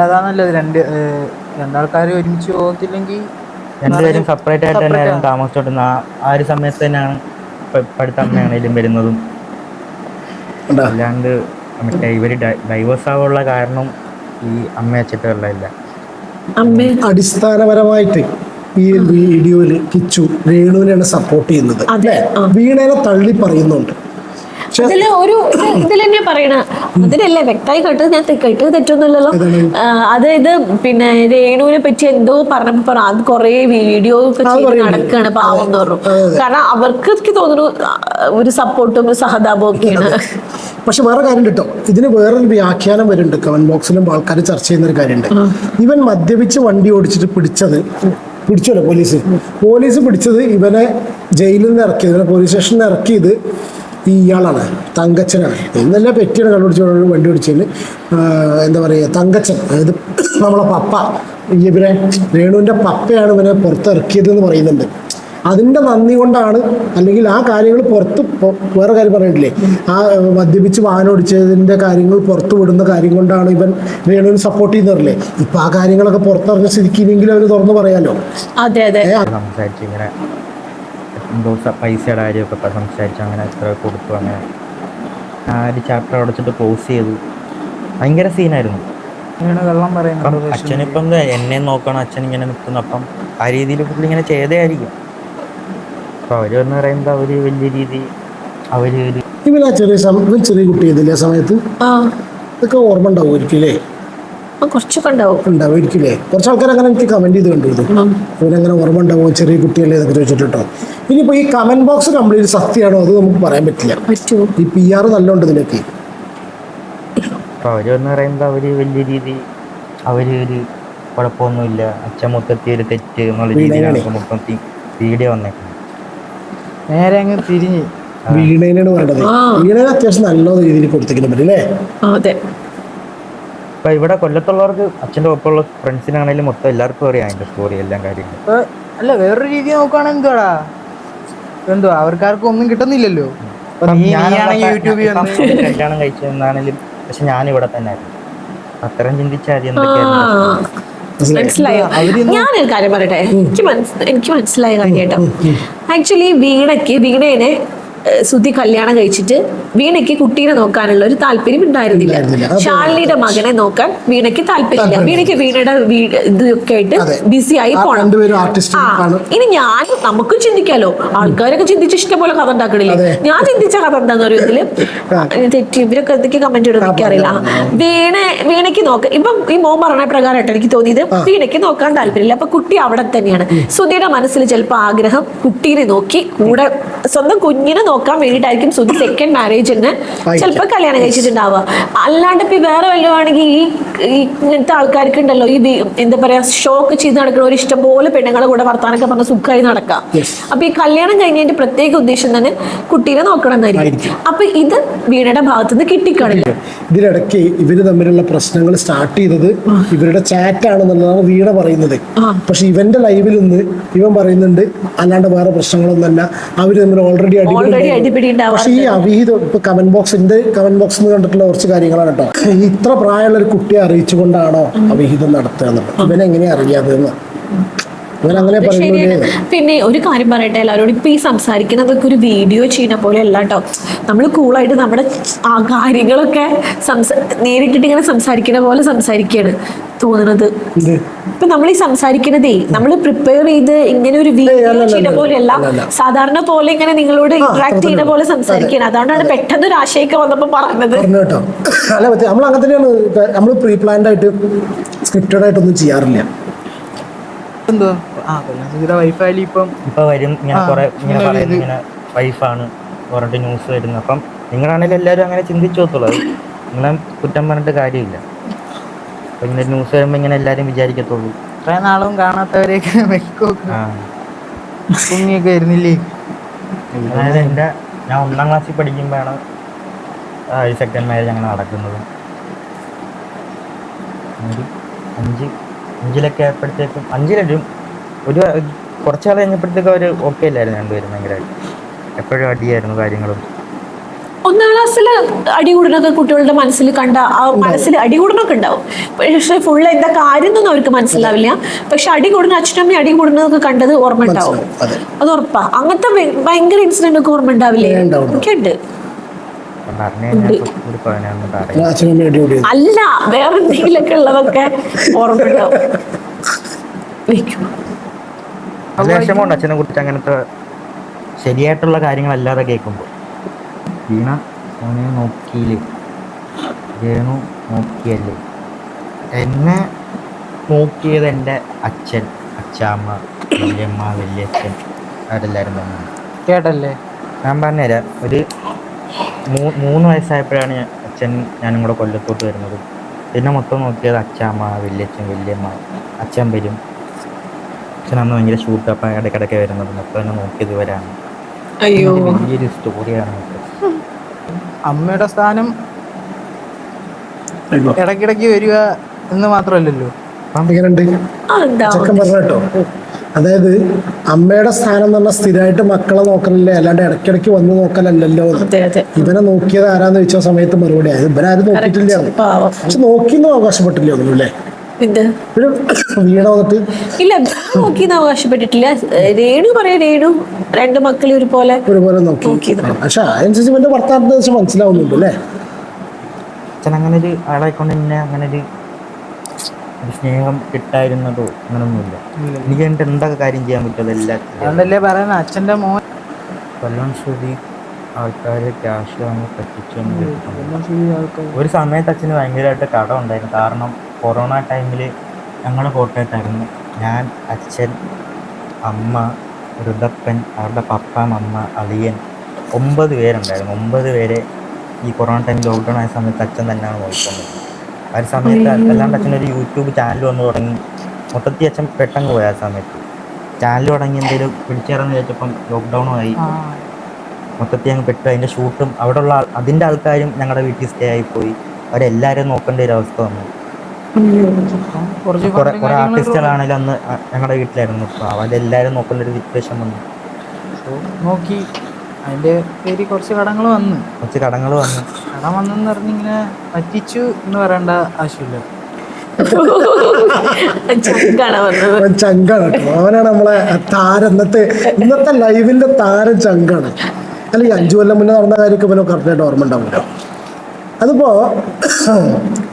അതാ നല്ലത്. രണ്ട് ഏഹ്, രണ്ടാൾക്കാർ ഒരുമിച്ച് പോകത്തില്ലെങ്കിൽ രണ്ടുപേരും സെപ്പറേറ്റ് ആയിട്ട് തന്നെയാണ് തന്നെയായിരുന്നു താമസിച്ചോണ്ടിരുന്ന ആ- ആ ഒരു സമയത്ത് തന്നെയാണ് അമ്മയാണേലും വരുന്നതും. കണ്ടാ? അല്ലാണ്ട് മറ്റേ ഇവർ ഡൈവേഴ്സ് ആവാനുള്ള കാരണം ഈ അമ്മ അച്ഛട്ടുള്ളതല്ല അമ്മേ. അടിസ്ഥാനപരമായിട്ട് ഈ വീഡിയോയിൽ കിച്ചു രേണുവിനെയാണ് സപ്പോർട്ട് ചെയ്യുന്നത്. വീണേനെ തള്ളി പറയുന്നുണ്ട്. ഇതിൽ ഒരു ഇതിൽ തന്നെ പറയണ അതിലല്ലേ വ്യക്തമായി കേട്ടത് ഞാൻ കേട്ടത് തെറ്റൊന്നുമില്ലല്ലോ. അതായത് പിന്നെ രേണുവിനെ പറ്റി എന്തോ പറഞ്ഞപ്പോ പറ അത് കൊറേ വീഡിയോ ഒക്കെ ചെയ്ത് നടക്കാണ് പാവം പറഞ്ഞു. കാരണം അവർക്ക് എനിക്ക് തോന്നുന്നു ഒരു സപ്പോർട്ടും സഹതാപവും ഒക്കെയാണ്. പക്ഷെ വേറെ കാര്യം കിട്ടും ഇതിന് വേറൊരു വ്യാഖ്യാനം വരുന്നുണ്ട് കമന്റ് ബോക്സിലും ആൾക്കാർ ചർച്ച ചെയ്യുന്ന ഒരു കാര്യമുണ്ട് ഇവൻ മദ്യപിച്ച് വണ്ടി ഓടിച്ചിട്ട് പിടിച്ചത് പിടിച്ചല്ലോ പോലീസ്. പോലീസ് പിടിച്ചത് ഇവനെ ജയിലിൽ നിന്ന് ഇറക്കിയത് ഇവനെ പോലീസ് സ്റ്റേഷനിൽ നിന്ന് ഇറക്കിയത് ഈ ഇയാളാണ് തങ്കച്ചനാണ്. ഇന്നല്ല പെറ്റിയാണ് കണ്ടുപിടിച്ച വണ്ടി ഓടിച്ചതിന് എന്താ പറയുക തങ്കച്ചൻ അതായത് നമ്മളെ പപ്പ ഇവരെ രേണുവിന്റെ പപ്പയാണ് ഇവനെ പുറത്തിറക്കിയത് എന്ന് പറയുന്നുണ്ട്. അതിന്റെ നന്ദി കൊണ്ടാണ് അല്ലെങ്കിൽ ആ കാര്യങ്ങൾ പുറത്ത് വേറെ കാര്യം പറഞ്ഞിട്ടില്ലേ ആ മദ്യപിച്ച് വാനോടിച്ചതിന്റെ കാര്യങ്ങൾ പുറത്ത് വിടുന്ന കാര്യം കൊണ്ടാണ് ഇവൻ രേണുവിന് സപ്പോർട്ട് ചെയ്യുന്നവരല്ലേ ഇപ്പം ആ കാര്യങ്ങളൊക്കെ പുറത്തിറങ്ങി സ്ഥിതിക്ക് ഇനിയെങ്കിലും അവർ തുറന്നു പറയാലോ? അതെ അതെ. എന്തോ പൈസയുടെ കാര്യമൊക്കെ ഇപ്പം സംസാരിച്ച് അങ്ങനെ എത്ര കൊടുത്തു അങ്ങനെ. ആ ഒരു ചാപ്റ്റർ അടച്ചിട്ട് ക്ലോസ് ചെയ്തു. ഭയങ്കര സീനായിരുന്നു ഇങ്ങനെ വെള്ളം പറയുന്നു പറയുന്നുണ്ട് അച്ഛനിപ്പം എന്താ എന്നെ നോക്കണം അച്ഛൻ ഇങ്ങനെ നിൽക്കുന്നു. അപ്പം ആ രീതിയിൽ പുള്ളി ഇങ്ങനെ ചെയ്തേ ആയിരിക്കും അപ്പൊ അവർ എന്ന് പറയുമ്പോൾ അവർ വലിയ രീതി അവർ ഒരു ഇവൻ ആ ചെറിയ സമയം ചെറിയ കുട്ടി ഇതിലെ സമയത്ത്? ആ. ഇതൊക്കെ ഓർമ്മ ഉണ്ടാവും ഒരിക്കലേ. കുറച്ചൊക്കെ ഉണ്ടാവും. ഉണ്ടാവും ഒരിക്കലേ കുറച്ച് ആൾക്കാർ അങ്ങനെ എനിക്ക് കമന്റ് ചെയ്ത് കണ്ടു ഇത് ഉം. ഇവനങ്ങനെ ഓർമ്മ ഉണ്ടാവുമോ ചെറിയ കുട്ടികളെ എന്നൊക്കെ ചോദിച്ചിട്ടോ ഇനിയിപ്പോൾ ഈ കമന്റ് ബോക്സ് കംപ്ലീറ്റ് സത്യമാണോ? അത് നമുക്ക് പറയാൻ പറ്റില്ല. പറ്റുമോ ഈ പി ആർ നല്ലോണ്ട് ഇതിനൊക്കെ അപ്പൊ അവർ എന്ന് പറയുമ്പോൾ അവർ വലിയ രീതി അവർ ഒരു കുഴപ്പമൊന്നുമില്ല. അച്ഛൻ മൊത്തത്തിൽ ഒരു തെറ്റ് എന്നുള്ള രീതിയിലാണ് മൊത്തത്തിൽ വീഡിയോ വന്നേക്കുന്നത്. നേരെ അങ്ങ് തിരിഞ്ഞ്. വീണേനാണ് ആ. വീണേനെ അത്യാവശ്യം നല്ല രീതിയിൽ കൊടുത്തിരിക്കുന്നു അല്ലേ അതെ. അപ്പൊ ഇവിടെ കൊല്ലത്തുള്ളവർക്ക് അച്ഛന്റെ ഒപ്പമുള്ള ഫ്രണ്ട്സിനാണെങ്കിലും മൊത്തം എല്ലാവർക്കും അറിയാം അതിന്റെ സ്റ്റോറി എല്ലാം കാര്യങ്ങളും. ഇപ്പൊ അല്ല വേറൊരു രീതി നോക്കുകയാണെങ്കിൽ എന്തുവാടാ? എന്തുവാ? അവർക്കാർക്കും ഒന്നും കിട്ടുന്നില്ലല്ലോ. ഇപ്പൊ ഇപ്പം യൂട്യൂബിൽ ഇപ്പം കല്യാണം കഴിച്ചതെന്നാണെങ്കിലും പക്ഷെ ഞാൻ ഇവിടെ തന്നെ ആയിരുന്നു അത്രയും ചിന്തിച്ചാൽ എന്തൊക്കെയായിരുന്നു? മനസ്സിലായോ. ഞാനൊരു കാര്യം പറയട്ടെ? എനിക്ക് മനസ്സിലായി എനിക്ക് മനസ്സിലായ കാര്യം കേട്ടോ ആക്ച്വലി വീണയ്ക്ക് വീണേനെ സുധി കല്യാണം കഴിച്ചിട്ട് വീണയ്ക്ക് കുട്ടീനെ നോക്കാനുള്ള ഒരു താല്പര്യം ഉണ്ടായിരുന്നില്ല. ശാലിനിയുടെ മകനെ നോക്കാൻ വീണയ്ക്ക് താല്പര്യമില്ല. വീണയ്ക്ക് വീണയുടെ വീട് ഇതൊക്കെ ആയിട്ട്. ബിസി ആയി പോണം. ഇനി ഞാൻ നമുക്കും ചിന്തിക്കാലോ. ആൾക്കാരൊക്കെ ചിന്തിച്ച് ഇഷ്ടംപോലെ കഥ ഉണ്ടാക്കണില്ലേ? ഞാൻ ചിന്തിച്ച കഥ എന്താന്ന് പറയുന്നതിൽ. തെറ്റി ഇവരൊക്കെ എന്തൊക്കെ കമന്റ് ഇടും എനിക്കറിയില്ല. വീണ വീണയ്ക്ക് നോക്ക ഇപ്പം ഈ മോൻ പറഞ്ഞ പ്രകാരമായിട്ട് എനിക്ക് തോന്നിയത്. വീണയ്ക്ക് നോക്കാൻ താല്പര്യമില്ല. അപ്പൊ കുട്ടി അവിടെ തന്നെയാണ്. സുധിയുടെ മനസ്സിൽ ചിലപ്പോൾ ആഗ്രഹം കുട്ടീനെ നോക്കി കൂടെ സ്വന്തം കുഞ്ഞിനെ നോക്കാൻ വേണ്ടിയിട്ടായിരിക്കും സുധി സെക്കൻഡ് മാരേജിന് ചിലപ്പോൾ കല്യാണം കഴിച്ചിട്ടുണ്ടാവുക. അല്ലാണ്ട് ഇപ്പൊ വേറെ വല്ലതാണെങ്കിൽ ഈ ഇങ്ങനത്തെ ആൾക്കാർക്ക് ഉണ്ടല്ലോ ഈ എന്താ പറയാ ഷോക്ക് ചെയ്ത് നടക്കുന്ന ഒരു ഇഷ്ടംപോലെ പെണ്ണുങ്ങളെ കൂടെ വർത്താനൊക്കെ പറഞ്ഞ സുഖമായി നടക്കാം. അപ്പൊ ഈ കല്യാണം കഴിഞ്ഞതിന്റെ പ്രത്യേക ഉദ്ദേശം തന്നെ കുട്ടീനെ നോക്കണം എന്നായിരിക്കും. അപ്പൊ ഇത് വീണയുടെ ഭാഗത്തുനിന്ന് കിട്ടിക്കാണില്ല. ഇതിനിടയ്ക്ക് ഇവർ തമ്മിലുള്ള പ്രശ്നങ്ങൾ സ്റ്റാർട്ട് ചെയ്തത് ഇവരുടെ ചാറ്റ് ആണെന്നുള്ളതാണ് വീണ പറയുന്നത്. പക്ഷെ ഇവന്റെ ലൈവിൽ നിന്ന് ഇവൻ പറയുന്നുണ്ട് അല്ലാണ്ട് വേറെ പ്രശ്നങ്ങളൊന്നുമല്ല. അവർ തമ്മിൽ ഓൾറെഡി ഉണ്ടാവാറുണ്ട്. പക്ഷെ ഈ അവിഹിതം ഇപ്പൊ കമന്റ് ബോക്സിന്റെ കമന്റ് ബോക്സ് നിന്ന് കണ്ടിട്ടുള്ള കുറച്ച് കാര്യങ്ങളാണ് കേട്ടോ. ഇത്ര പ്രായമുള്ള ഒരു കുട്ടിയെ അറിയിച്ചുകൊണ്ടാണോ അവിഹിതം നടത്തുക എന്നുള്ളത്? ഇവനെങ്ങനെ അറിയാതെന്ന്. പിന്നെ ഒരു കാര്യം പറയട്ടെ എല്ലാവരോടും ഇപ്പൊ ഈ സംസാരിക്കുന്നതൊക്കെ ഒരു വീഡിയോ ചെയ്യുന്ന പോലെ അല്ല കേട്ടോ നമ്മൾ കൂളായിട്ട് നമ്മുടെ ആ കാര്യങ്ങളൊക്കെ സംസാ നേരിട്ടിട്ട് ഇങ്ങനെ സംസാരിക്കുന്ന പോലെ സംസാരിക്കുകയാണ് തോന്നുന്നത്. ഇപ്പൊ നമ്മൾ ഈ സംസാരിക്കുന്നതേ നമ്മൾ പ്രിപ്പയർ ചെയ്ത് ഇങ്ങനെ ഒരു വീഡിയോ പോലെയല്ല സാധാരണ പോലെ ഇങ്ങനെ നിങ്ങളോട് ഇന്ററാക്ട് ചെയ്യുന്ന പോലെ സംസാരിക്കണം. അതുകൊണ്ടാണ് പെട്ടെന്ന് ഒരു ആശയൊക്കെ വന്നപ്പോ പറഞ്ഞത്. പറഞ്ഞു കേട്ടോ. അല്ല പറ്റി നമ്മൾ അങ്ങനെ തന്നെയാണ് നമ്മൾ പ്രീ പ്ലാൻഡ് ആയിട്ട് സ്ക്രിപ്റ്റഡ് ആയിട്ടൊന്നും ചെയ്യാറില്ല. എന്താ? ആ വൈഫായാലും ഇപ്പം ഇപ്പൊ വരും ഇങ്ങനെ ആ, കുറെ ഇങ്ങനെ പറയുന്നത്. ഇങ്ങനെ വൈഫാണ് പറഞ്ഞിട്ട് ന്യൂസ് വരുന്നത് അപ്പം നിങ്ങളാണെങ്കിലും എല്ലാവരും അങ്ങനെ ചിന്തിച്ചു നോക്കുള്ളൂ നിങ്ങളെ കുറ്റം പറഞ്ഞിട്ട് കാര്യമില്ല. അപ്പൊ ഇങ്ങനെ ന്യൂസ് വരുമ്പോ ഇങ്ങനെ എല്ലാരും വിചാരിക്കത്തുള്ളൂ. ഇത്ര നാളും കാണാത്തവരെയൊക്കെ കുങ്ങിയൊക്കെ വരുന്നില്ലേ? അതായത് എന്റെ ഞാൻ ഒന്നാം ക്ലാസ്സിൽ പഠിക്കുമ്പോഴാണ് ഈ സെക്കൻഡ് മാരേജ് അങ്ങനെ നടക്കുന്നത്. ഒരു അഞ്ച് അഞ്ചിലൊക്കെ ആയപ്പോഴത്തേക്കും അഞ്ചിലും ഒരു കുറച്ച് നാൾ കഴിഞ്ഞപ്പോഴത്തേക്കും അവർ ഓക്കെ അല്ലായിരുന്നു രണ്ടുപേരും ഭയങ്കരമായിട്ട് എപ്പോഴും അടിയായിരുന്നു കാര്യങ്ങളും. ഒന്നാം ക്ലാസ്സിൽ അടികൂടനൊക്കെ കുട്ടികളുടെ മനസ്സിൽ കണ്ട ആ മനസ്സിൽ അടികൂടനൊക്കെ ഉണ്ടാവും. പക്ഷെ ഫുള്ള് എന്താ കാര്യം എന്നൊന്നും അവർക്ക് മനസ്സിലാവില്ല. പക്ഷെ അടികൂടുന്ന അച്ഛനമ്മയും അടികൂടുന്നതൊക്കെ കണ്ടത് ഓർമ്മ ഉണ്ടാവും. അതെ. അത് ഉറപ്പാ. അങ്ങനത്തെ ഭയ- ഭയങ്കര ഇൻസിഡന്റ് ഒക്കെ ഓർമ്മ ഉണ്ടാവില്ലേ. എനിക്കുണ്ട് അല്ല വേറെ എന്തെങ്കിലുമൊക്കെ ഉള്ളതൊക്കെ ഓർമ്മ ഉണ്ടാവും. വിഷമമുണ്ട് അച്ഛനെ കുറിച്ച് അങ്ങനത്തെ ശരിയായിട്ടുള്ള കാര്യങ്ങളല്ലാതെ കേൾക്കുമ്പോൾ വീണ ഓനെ നോക്കിയില്ലേ? രേണു നോക്കിയല്ലേ? എന്നെ നോക്കിയത് എന്റെ അച്ഛൻ അച്ഛാമ്മ വല്യമ്മ വല്യച്ഛൻ. അവരെല്ലാവരും തന്നെ കേട്ടല്ലേ? ഞാൻ പറഞ്ഞുതരാം. ഒരു മൂ- മൂന്ന് വയസ്സായപ്പോഴാണ് ഞാൻ അച്ഛൻ ഞാനും കൂടെ കൊല്ലത്തോട്ട് വരുന്നത്. പിന്നെ മൊത്തം നോക്കിയത് അച്ഛാമ്മ വല്യച്ഛൻ വല്യമ്മ അച്ഛൻ വരും. അച്ഛൻ അന്ന് ഭയങ്കര ഷൂട്ട് അപ്പം ഇടയ്ക്കിടയ്ക്ക് വരുന്നത്. മൊത്തം എന്നെ നോക്കിയത് ഇത് വലിയൊരു സ്റ്റോറിയാണ് ഇത്. അമ്മയുടെ സ്ഥാനം ഇടയ്ക്കിടയ്ക്ക് വരിക എന്ന് മാത്രമല്ലല്ലോ. ചെക്കൻ പറഞ്ഞ കേട്ടോ. അതായത് അമ്മയുടെ സ്ഥാനം എന്ന് പറഞ്ഞാൽ സ്ഥിരമായിട്ട് മക്കളെ നോക്കലല്ലേ? അല്ലാണ്ട് ഇടയ്ക്കിടയ്ക്ക് വന്ന് നോക്കലല്ലല്ലോ. അതെ അതെ. ഇവനെ നോക്കിയത് ആരാന്ന് ചോദിച്ച സമയത്ത് മറുപടി. ആയത് ഇവനാരും നോക്കിയിട്ടില്ല. പക്ഷെ നോക്കിന്ന് അവകാശപ്പെട്ടില്ലേ ഒന്നും അല്ലേ? വീണ വന്നിട്ട്? ഇല്ല നോക്കിന്ന് അവകാശപ്പെട്ടിട്ടില്ല. രേണു പറയാ രേണു രണ്ട് മക്കളെ ഒരുപോലെ ഒരുപോലെ നോക്കി. പക്ഷെ അതിനനുസരിച്ച് ഇവന്റെ ഭർത്താവിന്റെ ദിവസം മനസ്സിലാവുന്നുണ്ട് അല്ലേ? അച്ഛൻ അങ്ങനെ ഒരു ആളെ കൊണ്ട് തന്നെ അങ്ങനെ ഒരു സ്നേഹം കിട്ടായിരുന്നതോ അങ്ങനൊന്നുമില്ല. എനിക്ക് എന്നിട്ട് എന്തൊക്കെ കാര്യം ചെയ്യാൻ പറ്റും അതെല്ലാം ചെയ്യാം. അതുകൊണ്ടല്ലേ പറയുന്ന അച്ഛന്റെ മോൻ കൊല്ലം ശ്രുതി ആൾക്കാരെ ക്യാഷ് വാങ്ങി ആൾക്കാർ ഒരു സമയത്ത് അച്ഛന് ഭയങ്കരമായിട്ട് കടം ഉണ്ടായിരുന്നു. കാരണം കൊറോണ ടൈമിൽ ഞങ്ങൾ കോട്ടയത്തായിരുന്നു ഞാൻ അച്ഛൻ അമ്മ ഋതപ്പൻ അവരുടെ പപ്പ അമ്മ അളിയൻ ഒമ്പത് പേരുണ്ടായിരുന്നു. ഒമ്പത് പേരെ ഈ കൊറോണ ടൈം ലോക്ക്ഡൗൺ ആയ സമയത്ത് അച്ഛൻ തന്നെയാണ് നോക്കുന്നത് ആ ഒരു സമയത്ത് അല്ലാണ്ട് അച്ഛൻ ഒരു യൂട്യൂബ് ചാനൽ വന്ന് തുടങ്ങി. മൊത്തത്തിൽ അച്ഛൻ പെട്ടെന്ന് പോയ ആ സമയത്ത്. ചാനൽ തുടങ്ങി എന്തെങ്കിലും പിടിച്ചേറാന്ന് ചോദിച്ചപ്പം ലോക്ക്ഡൗണും ആയി. മൊത്തത്തിൽ അങ്ങ് പെട്ടു. അതിന്റെ ഷൂട്ടും അവിടെയുള്ള അതിന്റെ ആൾക്കാരും ഞങ്ങളുടെ വീട്ടിൽ സ്റ്റേ ആയി പോയി. അവരെല്ലാവരും നോക്കേണ്ട ഒരു അവസ്ഥ വന്നു. കുറെ ആർട്ടിസ്റ്റുകളാണെങ്കിലും അന്ന് ഞങ്ങളുടെ വീട്ടിലായിരുന്നു അപ്പോൾ അവരെല്ലാവരും നോക്കുന്ന ഒരു സിറ്റുവേഷൻ വന്നു. നോക്കി. അതിന്റെ പേര് കുറച്ച് കടങ്ങൾ വന്നു. കുറച്ച് കടങ്ങൾ വന്നു. കടം വന്നെന്ന് പറഞ്ഞിങ്ങനെ പറ്റിച്ചു എന്ന് പറയേണ്ട ആവശ്യമില്ല. ചങ്കാണ് അവനാണ് നമ്മളെ താരം. ഇന്നത്തെ ഇന്നത്തെ ലൈവിന്റെ താരം ചങ്കാണ്. അല്ലെങ്കിൽ ഈ അഞ്ചു കൊല്ലം മുന്നേ നടന്ന കാര്യമൊക്കെ ഇവനോ കറക്റ്റായിട്ട് ഓർമ്മ ഉണ്ടാവില്ല അതിപ്പോ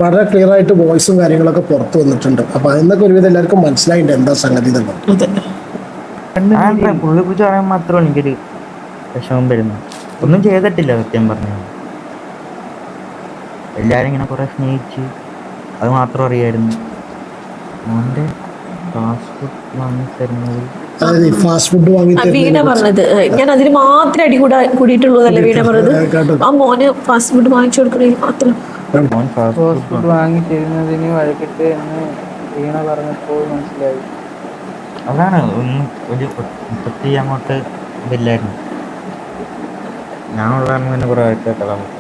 വളരെ ക്ലിയർ ആയിട്ട് വോയിസും കാര്യങ്ങളൊക്കെ പുറത്തു വന്നിട്ടുണ്ട്. അപ്പൊ അതിന്നൊക്കെ ഒരുവിധം എല്ലാവർക്കും മനസ്സിലായിട്ടുണ്ട് എന്താ സംഗതി എന്നുള്ളത് ആ പുള്ളി കുറിച്ച് പറയാൻ മാത്രമാണ് എനിക്കൊരു വിഷമം വരുന്നത് ഒന്നും ചെയ്തിട്ടില്ല സത്യം പറഞ്ഞു. എല്ലാവരും ഇങ്ങനെ കുറെ സ്നേഹിച്ച് അത് മാത്രം അറിയായിരുന്നു. മോന്റെ പാസ്പോർട്ട് വാങ്ങി തരുന്നത് അതായത് ഫാസ്റ്റ് ഫുഡ് വാങ്ങി വീണ പറഞ്ഞത്. ഞാൻ അതിന് മാത്രമേ അടി കൂടാ കൂടിയിട്ടുള്ളതല്ലേ വീണ പറഞ്ഞത്. ആ മോന് ഫാസ്റ്റ് ഫുഡ് വാങ്ങിച്ചു കൊടുക്കണേ മാത്രം. മോൻ ഫാസ്റ്റ് ഫുഡ് വാങ്ങി. തരുന്നതിന് വഴക്കിട്ട് എന്ന് വീണ പറഞ്ഞപ്പോൾ മനസ്സിലായി. അതാണ് ഒന്ന് ഒരു മുപ്പത്തി അങ്ങോട്ട് ഇതില്ലായിരുന്നു ഞാനുള്ള തന്നെ കുറെ ആൾക്കാർക്ക് നമുക്ക്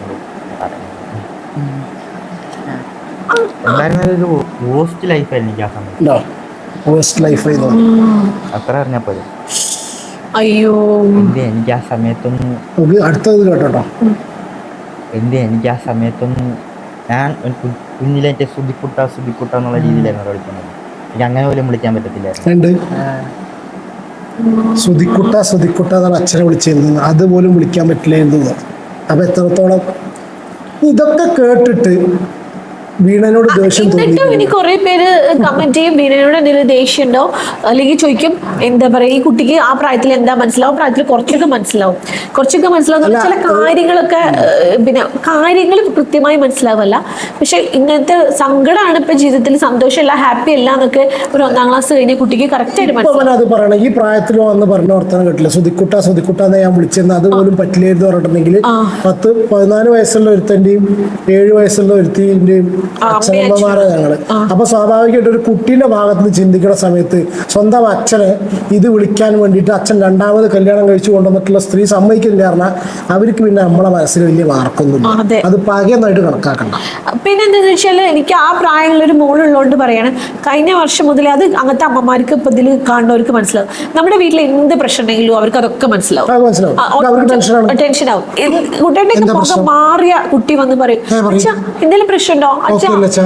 എന്തായാലും ഒരു പോസ്റ്റ് ലൈഫായിരുന്നു എനിക്ക് ആ സമയത്ത്. വേസ്റ്റ് ലൈഫ് അത്ര അറിഞ്ഞപ്പോ പോലും അയ്യോ. എനിക്ക് ആ സമയത്തൊന്നും അടുത്തത് കേട്ടോ എന്ത് എനിക്ക് ആ സമയത്തൊന്നും ഞാൻ കുഞ്ഞിലെ എന്റെ സുതിക്കുട്ട സുതിക്കുട്ട എന്നുള്ള രീതിയിലായിരുന്നു അവിടെ വിളിക്കുന്നത്. എനിക്ക് അങ്ങനെ പോലും വിളിക്കാൻ പറ്റത്തില്ലായിരുന്നു. ഉണ്ട് സുതിക്കുട്ട സുതിക്കുട്ട എന്നാണ് അച്ഛനെ വിളിച്ചിരുന്നത്. അതുപോലും വിളിക്കാൻ പറ്റില്ലായിരുന്നു. അപ്പൊ എത്രത്തോളം? ഇതൊക്കെ കേട്ടിട്ട് വീണനോട് ദേഷ്യം എന്നിട്ടും ഇനി കുറെ പേര് കമന്റ് ചെയ്യും. വീണനോട് എന്തെങ്കിലും ദേഷ്യം ഉണ്ടോ അല്ലെങ്കിൽ ചോദിക്കും എന്താ പറയാ ഈ കുട്ടിക്ക് ആ പ്രായത്തിൽ എന്താ മനസ്സിലാവും? പ്രായത്തിൽ കുറച്ചൊക്കെ മനസ്സിലാവും. കുറച്ചൊക്കെ മനസ്സിലാവും ചില കാര്യങ്ങളൊക്കെ പിന്നെ കാര്യങ്ങൾ കൃത്യമായി മനസ്സിലാവല്ല പക്ഷെ ഇങ്ങനത്തെ സങ്കടമാണ് ഇപ്പൊ ജീവിതത്തിൽ സന്തോഷമല്ല ഹാപ്പി അല്ല എന്നൊക്കെ ഒരു ഒന്നാം ക്ലാസ് കഴിഞ്ഞ കുട്ടിക്ക് കറക്റ്റ് ആയിട്ട് അത് പറയണം ഈ പ്രായത്തിലോ അന്ന് പറഞ്ഞ വർത്തമാനം കേട്ടില്ല? സുതിക്കുട്ട സുതിക്കുട്ട എന്ന് ഞാൻ വിളിച്ചിരുന്ന അതുപോലും പറ്റില്ലായിരുന്നു പറഞ്ഞിട്ടുണ്ടെങ്കിൽ പത്ത് പതിനാല് വയസ്സുള്ള ഒരുത്തന്റെയും ഏഴ് വയസ്സുള്ള ഒരുത്തിന്റെയും അച്ഛനമ്മമാരെ ഞങ്ങൾ. അപ്പൊ സ്വാഭാവികമായിട്ട് ഒരു കുട്ടീന്റെ ഭാഗത്ത് നിന്ന് ചിന്തിക്കുന്ന സമയത്ത് സ്വന്തം അച്ഛനെ ഇത് വിളിക്കാൻ വേണ്ടിയിട്ട് അച്ഛൻ രണ്ടാമത് കല്യാണം കഴിച്ചു കൊണ്ടുവന്നിട്ടുള്ള സ്ത്രീ സമ്മതിക്കില്ല പറഞ്ഞാൽ അവർക്ക് പിന്നെ നമ്മളെ മനസ്സിൽ വലിയ മാർക്കൊന്നുമില്ല. അത്. പകയെന്നായിട്ട് കണക്കാക്കണ്ട. പിന്നെ എന്താണെന്ന് വെച്ചാൽ എനിക്ക് ആ പ്രായമുള്ള ഒരു മോളുള്ളതുകൊണ്ട് പറയാണ് കഴിഞ്ഞ വർഷം മുതൽ അത് അങ്ങനത്തെ അമ്മമാർക്ക് ഇപ്പൊ ഇതിൽ കാണുന്നവർക്ക് മനസ്സിലാവും. നമ്മുടെ വീട്ടിൽ എന്ത് പ്രശ്നം ഉണ്ടെങ്കിലും അവർക്ക് അതൊക്കെ മനസ്സിലാവും. ടെൻഷൻ ആവും കുട്ടിയുടെ? മാറിയ കുട്ടി വന്ന് പറയും എന്തെങ്കിലും പ്രശ്നമുണ്ടോ.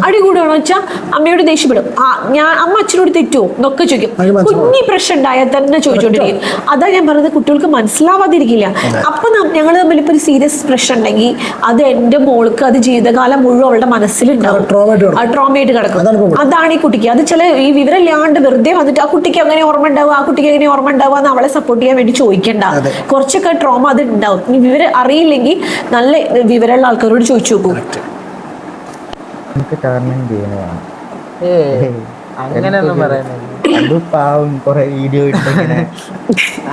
അടി കൂടുകയാണോ അച്ഛാ? അമ്മയോട് ദേഷ്യപ്പെടും. ആ ഞാൻ അമ്മ അച്ഛനോട് തെറ്റുമോ എന്നൊക്കെ ചോദിക്കും. കുഞ്ഞി പ്രശ്നം ഉണ്ടായാൽ തന്നെ ചോദിച്ചോണ്ടിരിക്കും. അതാ ഞാൻ പറഞ്ഞത് കുട്ടികൾക്ക് മനസ്സിലാവാതിരിക്കില്ല. അപ്പൊ ഞങ്ങൾ തമ്മിൽ ഇപ്പൊ ഒരു സീരിയസ് പ്രശ്നം ഉണ്ടെങ്കിൽ അത് എന്റെ മോൾക്ക് അത് ജീവിതകാലം മുഴുവൻ അവളുടെ മനസ്സിലുണ്ടാവും. ട്രോമയായിട്ട് കിടക്കും. അതാണ് ഈ കുട്ടിക്ക്. അത് ചില ഈ വിവരം വിവരമില്ലാണ്ട് വെറുതെ വന്നിട്ട് ആ കുട്ടിക്ക് അങ്ങനെ ഓർമ്മ ഉണ്ടാവുക ആ കുട്ടിക്ക് അങ്ങനെ ഓർമ്മ ഉണ്ടാവുക എന്ന് അവളെ സപ്പോർട്ട് ചെയ്യാൻ വേണ്ടി ചോദിക്കണ്ട. കുറച്ചൊക്കെ ട്രോമ അത് ഉണ്ടാവും. വിവരം അറിയില്ലെങ്കിൽ നല്ല വിവരമുള്ള ആൾക്കാരോട് ചോദിച്ചു നോക്കൂ. എനിക്ക് ടേർണിങ് ഗെയിമാണ് അങ്ങനെ അങ്ങനെയൊന്നും പറയുന്നില്ല. അത് പാവം കൊറേ വീഡിയോ ഇട്ടിങ്ങനെ.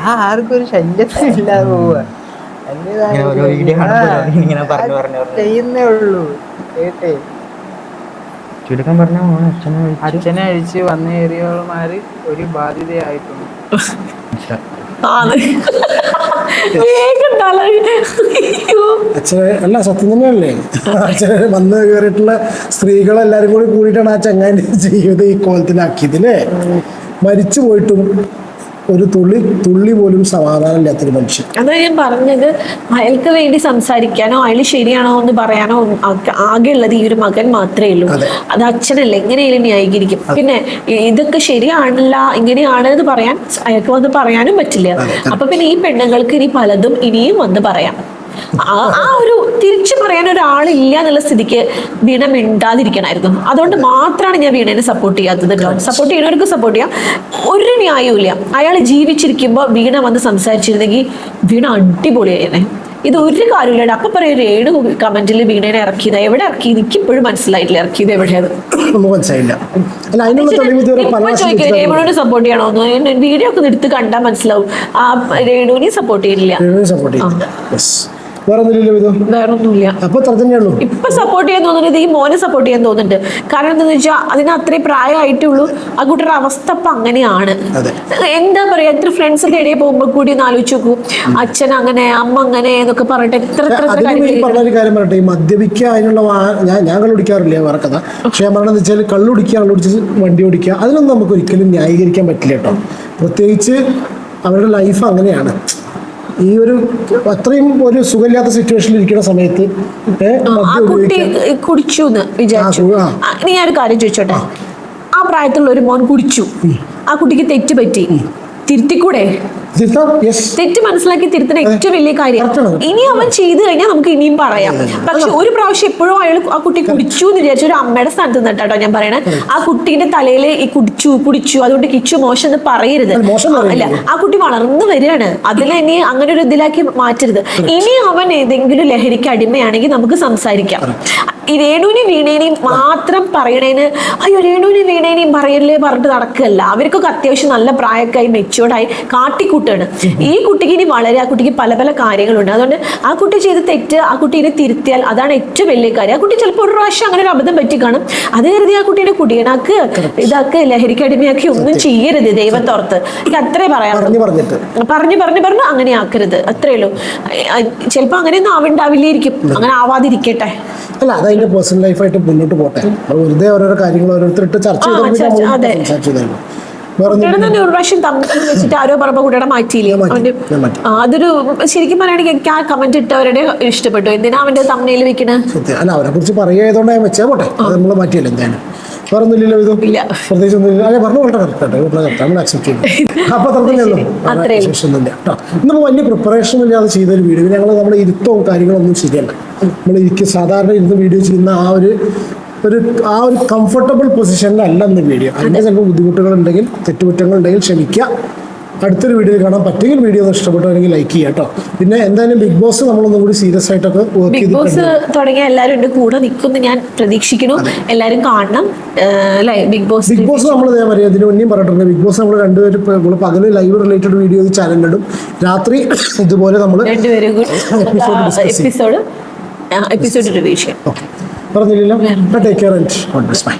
ആ ആർക്കും ഒരു ശല്യത്തിനില്ലാതെ പോവാ. ചെയ്യുന്നേ ഉള്ളൂ. കേട്ടേ? ചുരുക്കം പറഞ്ഞ അച്ഛനെ അച്ഛനെ അഴിച്ച് വന്നേറിയവന്മാര് ഒരു ബാധ്യതയായിട്ടുണ്ട്. ആണ്. അച്ഛനെ അല്ല സത്യം തന്നെയല്ലേ? അച്ഛനെ വന്ന് കയറിയിട്ടുള്ള സ്ത്രീകളെല്ലാരും കൂടി കൂടിയിട്ടാണ് ആ ചങ്ങാന്റെ ജീവിതം ഈ കോലത്തിലാക്കിയത് അല്ലേ? മരിച്ചു പോയിട്ടും ഒരു തുള്ളി തുള്ളി പോലും സമാധാനം ഇല്ലാത്തൊരു മനുഷ്യൻ. അതാ ഞാൻ പറഞ്ഞത് അയാൾക്ക് വേണ്ടി സംസാരിക്കാനോ അയാൾ ശരിയാണോ എന്ന് പറയാനോ ആകെ- ഉള്ളത് ഈ ഒരു മകൻ മാത്രമേ ഉള്ളൂ. അത്. അച്ഛനല്ല എങ്ങനെയാലും ന്യായീകരിക്കും. പിന്നെ ഇതൊക്കെ ശരിയാണല്ല ഇങ്ങനെയാണ് എന്ന് പറയാൻ അയാൾക്ക് വന്ന് പറയാനും പറ്റില്ല. അപ്പൊ പിന്നെ ഈ പെണ്ണുങ്ങൾക്ക് ഇനി പലതും ഇനിയും വന്ന് പറയാം. ആ ഒരു തിരിച്ചു പറയാൻ ഒരാളില്ല എന്നുള്ള സ്ഥിതിക്ക് വീണ മിണ്ടാതിരിക്കണമായിരുന്നു അതുകൊണ്ട് മാത്രമാണ് ഞാൻ വീണേനെ സപ്പോർട്ട് ചെയ്യാത്തത് സപ്പോർട്ട് ചെയ്യണവർക്ക് സപ്പോർട്ട് ചെയ്യാം. ഒരു ന്യായവും അയാൾ ജീവിച്ചിരിക്കുമ്പോൾ വീണ വന്ന് സംസാരിച്ചിരുന്നെങ്കിൽ വീണ അടിപൊളിയായിരുന്നേ. ഇത് ഒരു കാര്യമില്ല അപ്പൊ പറയും രേണു കമന്റിൽ വീണേനെ ഇറക്കിയത് എവിടെ ഇറക്കി? എനിക്ക് ഇപ്പോഴും മനസ്സിലായിട്ടില്ല ഇറക്കിയത് എവിടെയാണ് ചോദിക്കും രേണുവിനെ സപ്പോർട്ട് ചെയ്യണോന്ന് വീഡിയോ ഒക്കെ എടുത്ത് കണ്ടാൽ മനസ്സിലാവും. ആ രേണുവിനെ സപ്പോർട്ട് ചെയ്യില്ല വേറെ ഒന്നുമില്ലല്ലോ ഇത് അപ്പൊ തന്നെയുള്ളൂ ഇപ്പൊ സപ്പോർട്ട് ചെയ്യാൻ തോന്നുന്നത് ഈ മോനെ സപ്പോർട്ട് ചെയ്യാൻ തോന്നുന്നുണ്ട്. കാരണം എന്താന്ന് വെച്ചാൽ അതിന് അത്രേ പ്രായമായിട്ടുള്ളൂ. ആ കുട്ടിയുടെ അവസ്ഥ അപ്പൊ അങ്ങനെയാണ്. എന്താ പറയാ എത്ര ഫ്രണ്ട്സിന്റെ ഇടയിൽ പോകുമ്പോൾ കൂടി ഒന്ന് ആലോചിച്ച് നോക്കൂ. അച്ഛൻ അങ്ങനെ അമ്മ അങ്ങനെ എന്നൊക്കെ പറഞ്ഞിട്ട് എത്ര എത്ര എത്ര അതിലും ഈ കാര്യങ്ങൾ പറഞ്ഞ കാര്യം പറയട്ടെ. ഈ മദ്യപിക്കുക അതിനുള്ള ഞാൻ ഞാൻ കള്ളുടിക്കാറില്ല വേറെ കഥ. പക്ഷെ ഞാൻ പറഞ്ഞതെന്ന് വെച്ചാൽ കള്ളുടിക്കുക കള്ളുടിച്ച് വണ്ടി ഓടിക്കുക അതിനൊന്നും നമുക്ക് ഒരിക്കലും ന്യായീകരിക്കാൻ പറ്റില്ല കേട്ടോ. പ്രത്യേകിച്ച് അവരുടെ ലൈഫ് അങ്ങനെയാണ്. ഈ ഒരു അത്രയും ഒരു സുഖമില്ലാത്ത സിറ്റുവേഷനിൽ ഇരിക്കുന്ന സമയത്ത് കുട്ടി കുടിച്ചു എന്ന് വിചാരിച്ചു. ഇനി ഞാൻ ഒരു കാര്യം ചോദിച്ചോട്ടെ? ആ. പ്രായത്തിലുള്ള ഒരു മോൻ കുടിച്ചു. ആ കുട്ടിക്ക് തെറ്റ് പറ്റി. തിരുത്തിക്കൂടെ? തെറ്റ് മനസ്സിലാക്കി തിരുത്തുന്ന ഏറ്റവും വലിയ കാര്യം. ഇനി അവൻ ചെയ്തു കഴിഞ്ഞാൽ നമുക്ക് ഇനിയും പറയാം. പക്ഷെ ഒരു പ്രാവശ്യം എപ്പോഴും അയാൾ ആ കുട്ടി കുടിച്ചു എന്ന് വിചാരിച്ച ഒരു അമ്മയുടെ സ്ഥാനത്ത് നിന്നിട്ടോ ഞാൻ പറയണേ. ആ കുട്ടീന്റെ തലയിൽ ഈ കുടിച്ചു കുടിച്ചു അതുകൊണ്ട് കിച്ചു മോശം എന്ന് പറയരുത്. അല്ല, ആ, കുട്ടി വളർന്നു വരികയാണ്. അതിനെ ഇനി അങ്ങനെ ഒരു ഇതിലാക്കി മാറ്റരുത്. ഇനി അവൻ ഏതെങ്കിലും ലഹരിക്ക് അടിമയാണെങ്കിൽ നമുക്ക് സംസാരിക്കാം. ഈ രേണുവിനെയും വീണേനെയും മാത്രം പറയണേന് അയ്യോ രേണുവിനെയും വീണേനെയും പറയല്ലേ പറഞ്ഞിട്ട് നടക്കുകയല്ല അവർക്കൊക്കെ അത്യാവശ്യം നല്ല പ്രായമൊക്കെ മെച്ചുവേർഡായി കാട്ടിക്കൂട്ടാണ് ഈ കുട്ടിക്ക് ഇനി വളരെ ആ കുട്ടിക്ക് പല പല കാര്യങ്ങളുണ്ട്. അതുകൊണ്ട് ആ കുട്ടി ചെയ്ത് തെറ്റ് ആ കുട്ടീനെ തിരുത്തിയാൽ അതാണ് ഏറ്റവും വലിയ കാര്യം. ആ കുട്ടി ചിലപ്പോൾ ഒരു പ്രാവശ്യം അങ്ങനെ ഒരു അബദ്ധം പറ്റി കാണും. അത് കരുതി ആ കുട്ടീനെ കുടിയനാക്ക് ഇതാക്ക് ലഹരിക്ക് അടിമയാക്കി ഒന്നും ചെയ്യരുത് ദൈവത്തോർത്ത് എനിക്ക് അത്രേ പറയാം പറഞ്ഞു പറഞ്ഞു പറഞ്ഞു പറഞ്ഞു അങ്ങനെ ആക്കരുത്. അത്രേ ഉള്ളൂ. ചിലപ്പോ അങ്ങനെയൊന്നും ആവണ്ടാവില്ലായിരിക്കും. അങ്ങനെ ആവാതിരിക്കട്ടെ. അല്ല അത് അതിന്റെ പേഴ്സണൽ ലൈഫായിട്ട് മുന്നോട്ട് പോട്ടെ. വെറുതെ ഓരോരോ കാര്യങ്ങൾ ഓരോരുത്തരിട്ട് ചർച്ച ചെയ്തു ചർച്ച, നമ്മൾ ഒരു പ്രാവശ്യം തമ്മിൽ വെച്ചിട്ട് ആരോ പറഞ്ഞപ്പോ കുട്ടിയുടെ മാറ്റിയില്ലേ? അവന്റെ അതൊരു ശരിക്കും പറയുകയാണെങ്കിൽ എനിക്ക് ആ കമന്റ് ഇട്ടവരുടെ ഇഷ്ടപ്പെട്ടു. എന്തിനാ അവന്റെ തമ്മിൽ വെക്കണ? അല്ല അവരെ കുറിച്ച് പറയുന്നതുകൊണ്ട് ഞാൻ വെച്ചാൽ പോട്ടെ. അത് നമ്മൾ മാറ്റിയല്ലോ എന്തായാലും. വേറെ ഒന്നുമില്ലല്ലോ ഇത്? ഇല്ല. പ്രത്യേകിച്ച് ഒന്നുമില്ല. അല്ലെ പറഞ്ഞു വളരെ കറക്റ്റ് കറക്റ്റ് നമ്മൾ അക്സെപ്റ്റ് ചെയ്യും അപ്പൊ അത്ര അത്രേ ഉള്ളൂ. വിശേഷമൊന്നുമില്ല. കേട്ടോ. ഇന്നിപ്പോൾ വലിയ പ്രിപ്പറേഷൻ ഇല്ലാതെ ചെയ്തൊരു വീഡിയോ ഞങ്ങൾ നമ്മുടെ ഇരുത്തവും കാര്യങ്ങളൊന്നും ശരിയല്ല. നമ്മൾ ഇരിക്കും. സാധാരണ ഇരുന്ന് വീഡിയോ ചെയ്യുന്ന ആ ഒരു ഒരു ആ ഒരു കംഫർട്ടബിൾ പൊസിഷനിലല്ല ഇന്ന് വീഡിയോ അതിന്റെ ചിലപ്പോൾ ബുദ്ധിമുട്ടുകൾ ഉണ്ടെങ്കിൽ തെറ്റുകുറ്റങ്ങൾ ഉണ്ടെങ്കിൽ ക്ഷമിക്കുക. അടുത്തൊരു വീഡിയോ കാണാൻ പറ്റുമെങ്കിൽ വീഡിയോ ഒന്ന് ഇഷ്ടപ്പെട്ടുവെങ്കിൽ ലൈക്ക് ചെയ്യാം കേട്ടോ പിന്നെ എന്തായാലും ബിഗ് ബോസ് നമ്മളൊന്നും കൂടി സീരിയസ് ആയിട്ടൊക്കെ വർക്ക് ബിഗ് ബോസ് തുടങ്ങിയ എല്ലാവരും എന്റെ കൂടെ നിൽക്കുന്നു ഞാൻ പ്രതീക്ഷിക്കുന്നു. എല്ലാവരും കാണണം. ബിഗ് ബോസ് ബിഗ് ബോസ് നമ്മൾ ഇതേ പറയാം ഇതിന് മുന്നേയും പറഞ്ഞിട്ടുണ്ട്. ബിഗ് ബോസ് നമ്മൾ രണ്ടുപേരും നമ്മൾ പകൽ ലൈവ് റിലേറ്റഡ് വീഡിയോ ചാനലിടും രാത്രി ഇതുപോലെ നമ്മൾ എപ്പിസോഡ് എപ്പിസോഡ് റിവ്യൂ ചെയ്യാം. ഓക്കെ പറഞ്ഞില്ലല്ലോ. Take care and God bless bye